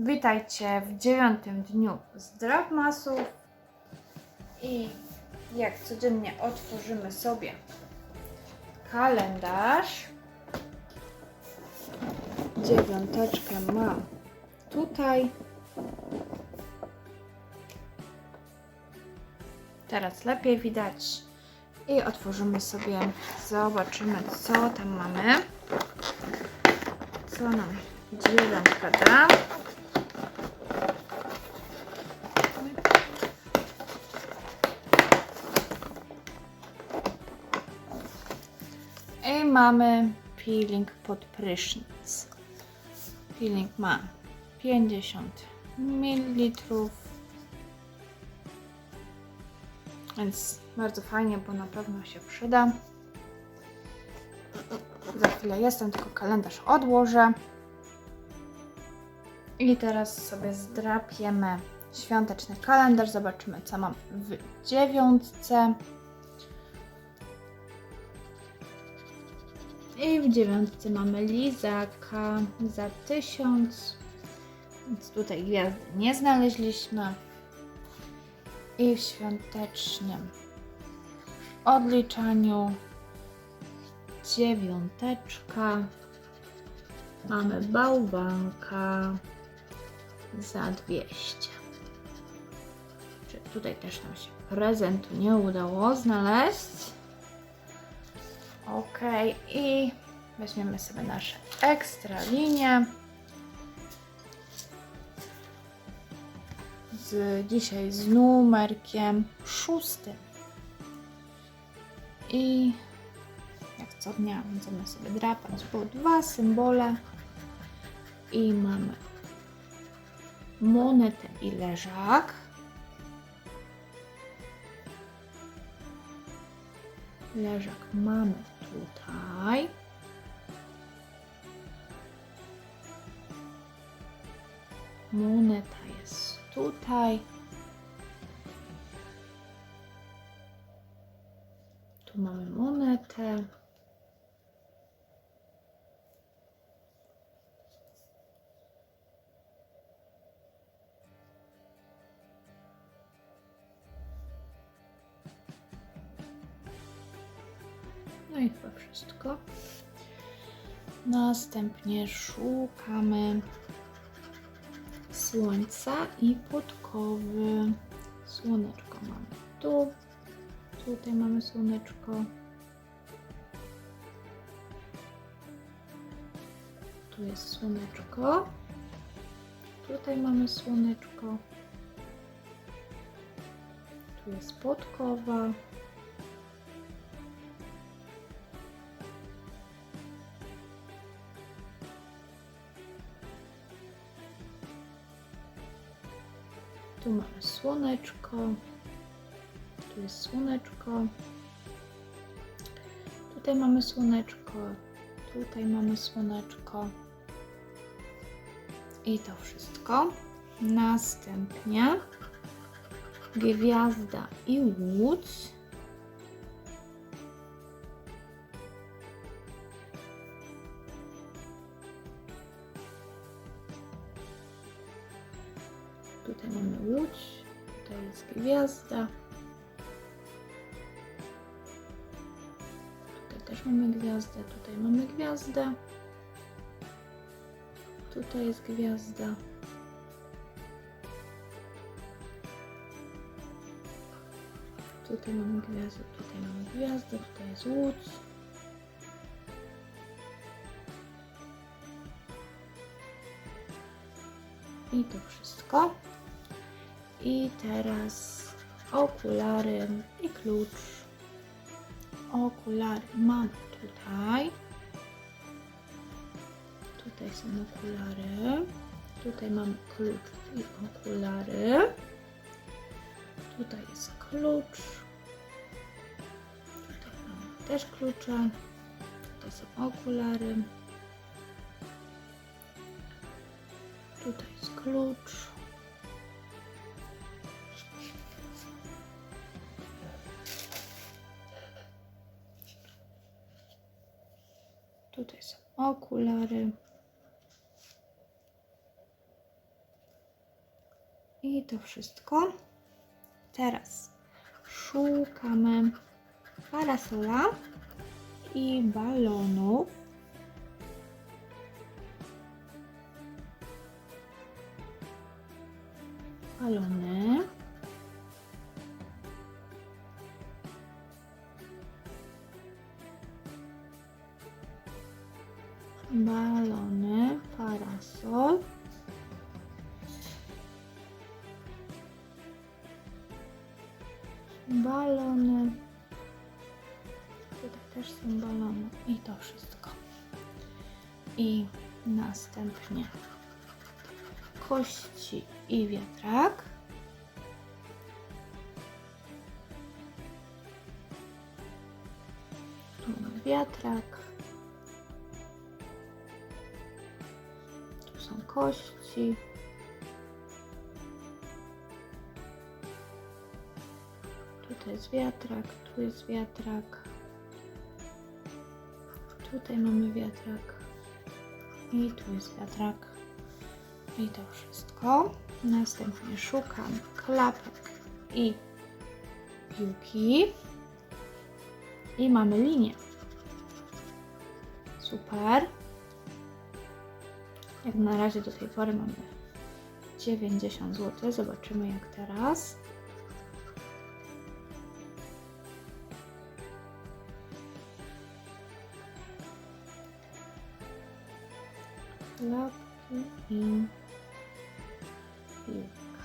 Witajcie w dziewiątym dniu Zdrowmasów i jak codziennie otworzymy sobie kalendarz. Dziewiąteczkę mam tutaj. Teraz lepiej widać. I otworzymy sobie, zobaczymy co tam mamy. Co nam dziewiątka da. Mamy peeling pod prysznic. Peeling ma 50 ml. Więc bardzo fajnie, bo na pewno się przyda. Za chwilę jestem, tylko kalendarz odłożę. I teraz sobie zdrapiemy świąteczny kalendarz. Zobaczymy, co mam w dziewiątce. I w dziewiątce mamy lizaka za 1000. Więc tutaj gwiazdy nie znaleźliśmy. I w świątecznym odliczaniu dziewiąteczka. Mamy bałwanka za 200. Czy tutaj też nam się prezentu nie udało znaleźć. Ok, i weźmiemy sobie nasze ekstra linie. Z, dzisiaj z numerkiem szóstym. I jak co dnia będziemy sobie drapać po dwa symbole. I mamy monetę i leżak. Leżak mamy tutaj. Moneta jest tutaj. Chyba wszystko. Następnie szukamy słońca i podkowy. Słoneczko mamy tu. Tutaj mamy słoneczko. Tu jest słoneczko. Tutaj mamy słoneczko. Tu jest podkowa. Tu mamy słoneczko. Tu jest słoneczko. Tutaj mamy słoneczko. Tutaj mamy słoneczko. I to wszystko. Następnie gwiazda i łódź. Tutaj jest gwiazda. Tutaj też mamy gwiazdę, tutaj mamy gwiazdę. Tutaj jest gwiazda. Tutaj mamy gwiazdę, tutaj mamy gwiazdę, tutaj jest łódź. I to wszystko. I teraz okulary i klucz. Okulary mam tutaj. Tutaj są okulary. Tutaj mamy klucz i okulary. Tutaj jest klucz. Tutaj mamy też klucze. Tutaj są okulary. Tutaj jest klucz. Tutaj są okulary. I to wszystko. Teraz szukamy parasola i balonów. Balony. Balony. Tutaj też są balony. I to wszystko. I następnie kości i wiatrak. Tu wiatrak. Tu są kości. Tutaj jest wiatrak, tu jest wiatrak. Tutaj mamy wiatrak. I tu jest wiatrak. I to wszystko. Następnie szukam klapek i piłki. I mamy linię. Super. Jak na razie do tej pory mamy 90 zł. Zobaczymy jak teraz. Klapki i piłka.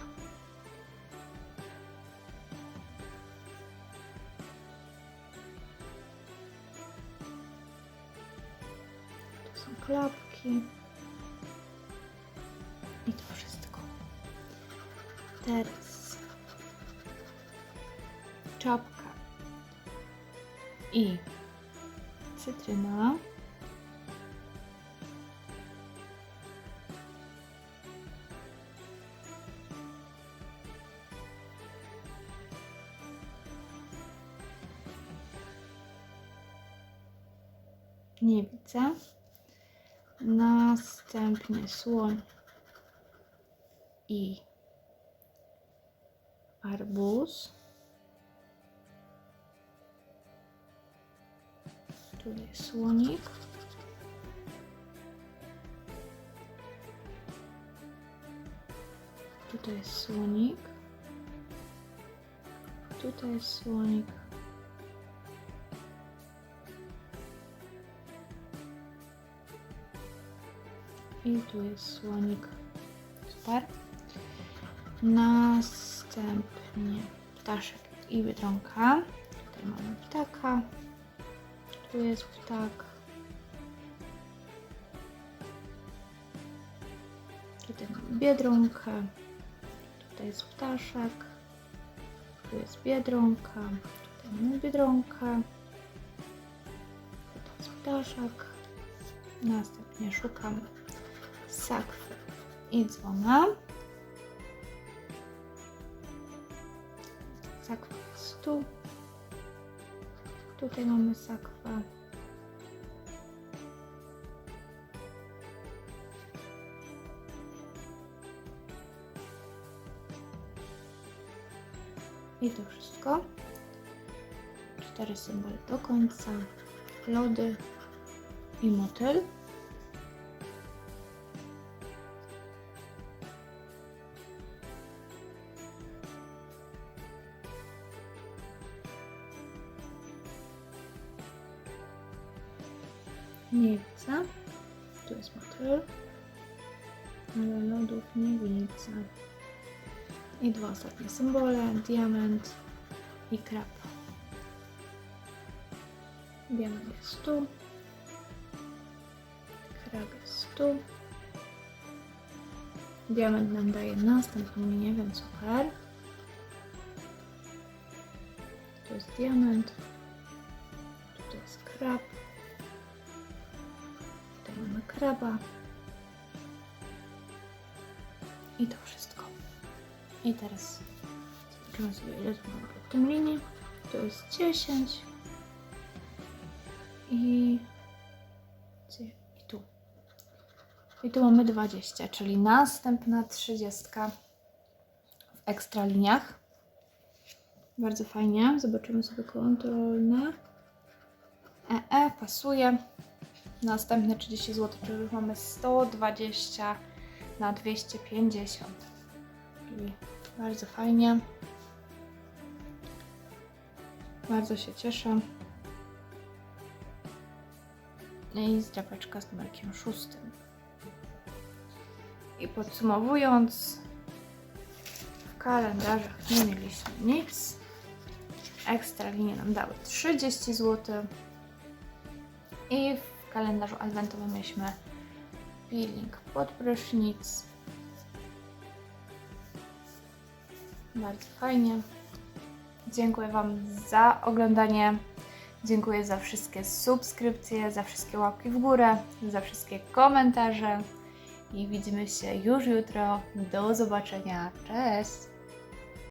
Tu są klapki. I to wszystko. Teraz czapka i cytryna. Nie widzę. Następnie słoń i arbuz. Tu jest słonik. Tutaj jest słonik. Tutaj jest słonik. I tu jest słonik. Super. Następnie ptaszek i biedronka. Tutaj mamy ptaka. Tu jest ptak. Tutaj mamy biedronkę. Tutaj jest ptaszek. Tu jest biedronka. Tutaj mamy biedronkę. Tu jest ptaszek. Następnie szukamy sakwy i dzwona. Sakwa tu. Tutaj mamy sakwę. I to wszystko. Cztery symbole do końca. Lody i motyl. Nie widzę. Tu jest motyl. Ale lodów nie widzę. I dwa ostatnie symbole. Diament i krab. Diament jest tu. Krab jest tu. Diament nam daje następną linię, więc super. Tu jest diament. Tu jest krab. Mamy kraba. I to wszystko. I teraz zobaczymy sobie ile tu mamy pod tym linii. To jest 10. I? I tu. I tu mamy 20, czyli następna 30. ekstra liniach. Bardzo fajnie. Zobaczymy sobie kontrolne. EE pasuje. Następne 30 zł, czyli już mamy 120 na 250. Czyli bardzo fajnie. Bardzo się cieszę. I zdrapeczka z numerkiem szóstym. I podsumowując, w kalendarzach nie mieliśmy nic. Ekstra linie nam dały 30 zł. I w kalendarzu adwentowym mieliśmy peeling pod prysznic. Bardzo fajnie. Dziękuję Wam za oglądanie. Dziękuję za wszystkie subskrypcje, za wszystkie łapki w górę, za wszystkie komentarze. I widzimy się już jutro. Do zobaczenia. Cześć!